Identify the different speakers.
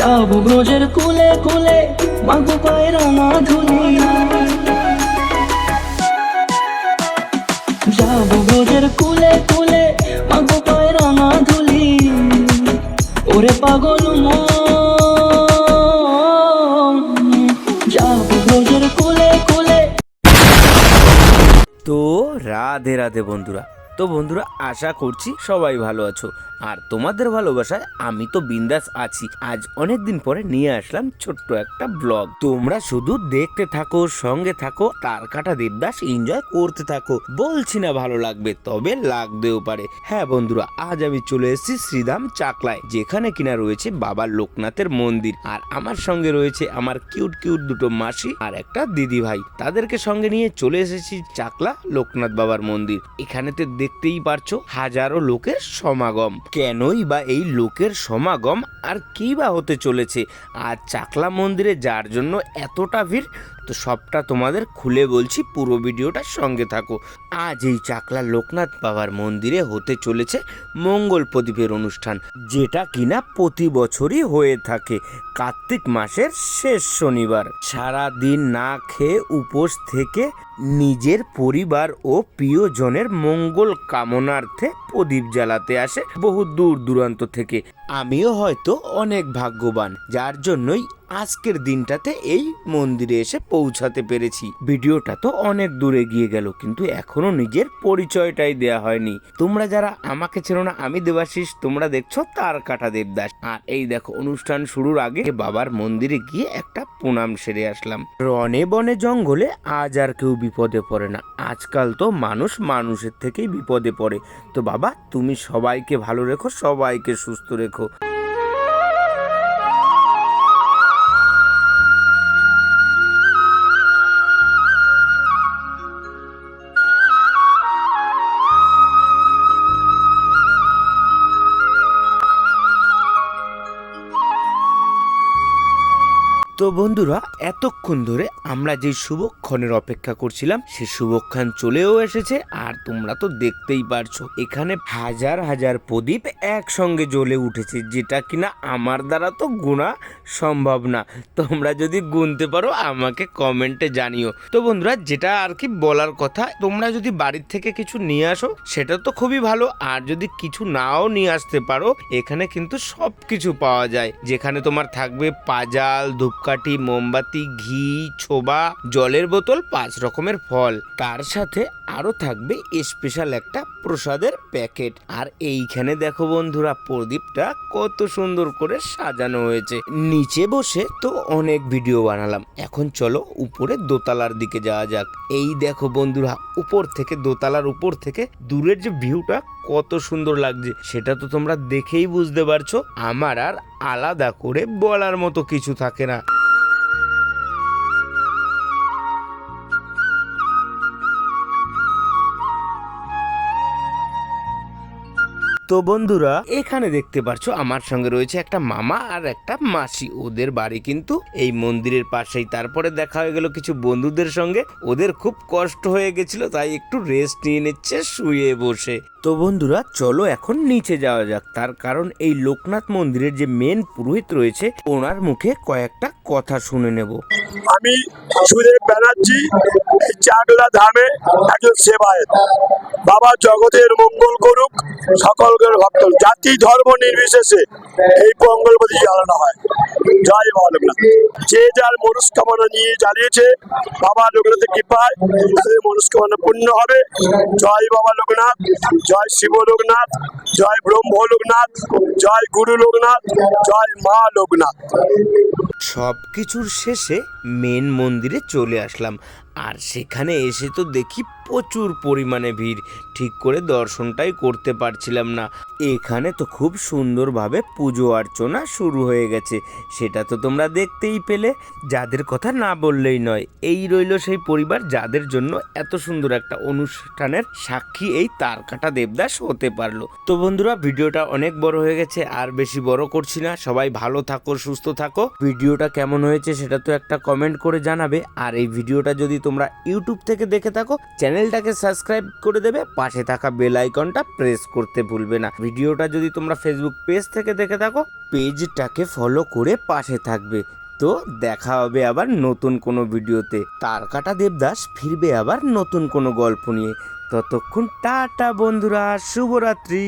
Speaker 1: যাব ব্রজের কুলে কুলে, মাগো পায় রাঙা ধুলি যাব ব্রজের কুলে কুলে, মাগো পায় রাঙা ধুলি ওরে পাগল মন, যাব কুলে কুলে।
Speaker 2: তো রাধে রাধে বন্ধুরা তো বন্ধুরা, আশা করছি সবাই ভালো আছো। আর তোমাদের ভালোবাসায় আমি তো বিন্দাস আছি। আজ অনেক দিন পরে নিয়ে আসলাম ছোট্ট একটা ব্লগ। তোমরা শুধু দেখতে থাকো, সঙ্গে থাকো তার কাটা দেবদাস এনজয় করতে থাকো। বলছি না ভালো লাগবে, তবে লাগতেও পারে। হ্যাঁ বন্ধুরা, আজ আমি চলে এসেছি শ্রীধাম চাকলায়, যেখানে কিনা রয়েছে বাবা লোকনাথের মন্দির। আর আমার সঙ্গে রয়েছে আমার কিউট কিউট দুটো মাসি আর একটা দিদি ভাই তাদেরকে সঙ্গে নিয়ে চলে এসেছি চাকলা লোকনাথ বাবার মন্দির। এখানেতে দেখতেই পারছ হাজারো লোকের সমাগম। কেনই বা এই লোকের সমাগম আর কী বা হতে চলেছে? আর চাকলা মন্দিরে যার জন্য এতটা ভিড় তো সবটা তোমাদের খুলে বলছি, পুরো ভিডিওটার সঙ্গে থাকো। আজ এই চাকলা লোকনাথ বাবার মন্দিরে হতে চলেছে মঙ্গল প্রদীপের অনুষ্ঠান, যেটা কিনা প্রতি বছরই হয়ে থাকে কার্তিক মাসের শেষ শনিবার। সারা দিন না খেয়ে উপোস থেকে নিজের পরিবার ও প্রিয়জনের মঙ্গল কামনার্থে প্রদীপ জ্বালাতে আসে বহু দূর দূরান্ত থেকে। আমিও হয়তো অনেক ভাগ্যবান, যার জন্যই আজকের দিনটাতে এই মন্দিরে এসে পৌঁছাতে পেরেছি। ভিডিওটা তো অনেক দূরে গিয়ে গেল, কিন্তু এখনও নিজের পরিচয়টাই দেয়া হয়নি। তোমরা যারা আমাকে চেনো না, আমি দেবাশিস, তোমরা দেখছ তার কাটা দেবদাস। আর এই দেখো, অনুষ্ঠান শুরুর আগে বাবার মন্দিরে গিয়ে একটা প্রণাম সেরে আসলাম। রনে বনে জঙ্গলে আজ আর কেউ বিপদে পড়ে না। আজকাল তো মানুষ মানুষের থেকেই বিপদে পড়ে। তো বাবা, তুমি সবাইকে ভালো রেখো, সবাইকে সুস্থ রেখো। তো বন্ধুরা, এতক্ষণ ধরে আমরা যে শুভক্ষণের অপেক্ষা করছিলাম, সে শুভক্ষণ চলেও এসেছে আর তোমরা তো দেখতেই পারছ, এখানে হাজার হাজার প্রদীপ একসঙ্গে জ্বলে উঠেছে, যেটা কিনা আমার দ্বারা তো গুণা সম্ভব না। তোমরা যদি গুনতে পারো, আমাকে কমেন্টে জানিও। তো বন্ধুরা, যেটা আর কি বলার কথা, তোমরা যদি বাড়ির থেকে কিছু নিয়ে আসো, সেটা তো খুবই ভালো। আর যদি কিছু নাও নিয়ে আসতে পারো, এখানে কিন্তু সব কিছু পাওয়া যায়। যেখানে তোমার থাকবে পাজাল ধূপকাঠি মোমবাতি, ঘি, ছোবা, জলের বোতল, পাঁচ রকমের ফল। তার সাথে আরও থাকবে স্পেশাল একটা প্রসাদের প্যাকেট। আর এইখানে দেখো বন্ধুরা, প্রদীপটা কত সুন্দর করে সাজানো হয়েছে। নিচে বসে তো অনেক ভিডিও বানালাম। এখন চলো উপরে দোতলার দিকে যাওয়া যাক। এই দেখো বন্ধুরা, উপর থেকে, দোতলার উপর থেকে দূরের যে ভিউটা কত সুন্দর লাগছে। সেটা তো তোমরা দেখেই বুঝতে পারছ। আমার আর আলাদা করে বলার মতো কিছু থাকে না। তো বন্ধুরা, এখানে দেখতে পারছ আমার সঙ্গে রয়েছে একটা মামা আর একটা মাসি। ওদের বাড়ি কিন্তু এই মন্দিরের পাশেই। তারপরে দেখা হয়ে গেল কিছু বন্ধুদের সঙ্গে। ওদের খুব কষ্ট হয়ে গেছিল, তাই একটু রেস্ট নিয়ে নিচ্ছে, শুয়ে বসে। তো বন্ধুরা, চলো এখন নিচে যাওয়া যাক। তার কারণ এই লোকনাথ মন্দিরের যে মেন পুরোহিত রয়েছে, ওনার মুখে কয়েকটা কথা শুনে নেব।
Speaker 3: আমি সুদেব ব্যানার্জি চাকলা ধামে একজন সেবায়ত। বাবা জগতের মঙ্গল করুক সকলকে ভক্ত জাতি, ধর্ম নির্বিশেষে এই মঙ্গলপতি জ্বালানো হয়। জয় লোকনাথ। যে যার মনস্কামনা নিয়ে জ্বালিয়েছে, বাবা লোকনাথের কৃপায় তাদের মনস্কামনা পূর্ণ হবে। জয় বাবা লোকনাথ, জয় শিব লোকনাথ, জয় ব্রহ্ম লোকনাথ, জয় গুরু লোকনাথ, জয় মা লোকনাথ।
Speaker 2: সব কিছুর শেষে মেন মন্দিরে চলে আসলাম। আর সেখানে এসে তো দেখি প্রচুর পরিমাণে ভিড়। ঠিক করে দর্শনটাই করতে পারছিলাম না। এখানে তো খুব সুন্দরভাবে পুজো অর্চনা শুরু হয়ে গেছে। সেটা তো তোমরা দেখতেই পেলে। যাদের কথা না বললেই নয়, এই রইল সেই পরিবার যাদের জন্য এত সুন্দর একটা অনুষ্ঠানের সাক্ষী এই তারকাটা দেবদাস হতে পারল। তো বন্ধুরা, ভিডিওটা অনেক বড় হয়ে গেছে, আর বেশি বড় করছি না। সবাই ভালো থাকো, সুস্থ থাকো। ভিডিওটা কেমন হয়েছে সেটা তো একটা কমেন্ট করে জানাবে। আর এই ভিডিওটা যদি তোমরা ইউটিউব থেকে দেখে থাকো, চ্যানেলটাকে সাবস্ক্রাইব করে দেবে। পাশে থাকা বেল আইকনটা প্রেস করতে ভুলবে না। ভিডিওটা যদি তোমরা ফেসবুক পেজ থেকে দেখে থাকো পেজটাকে ফলো করে পাশে থাকবে। তো দেখা হবে আবার নতুন কোনো ভিডিওতে। তারকাটা দেবদাস ফিরবে আবার নতুন কোনো গল্প নিয়ে। ততক্ষণ টাটা বন্ধুরা, শুভরাত্রি।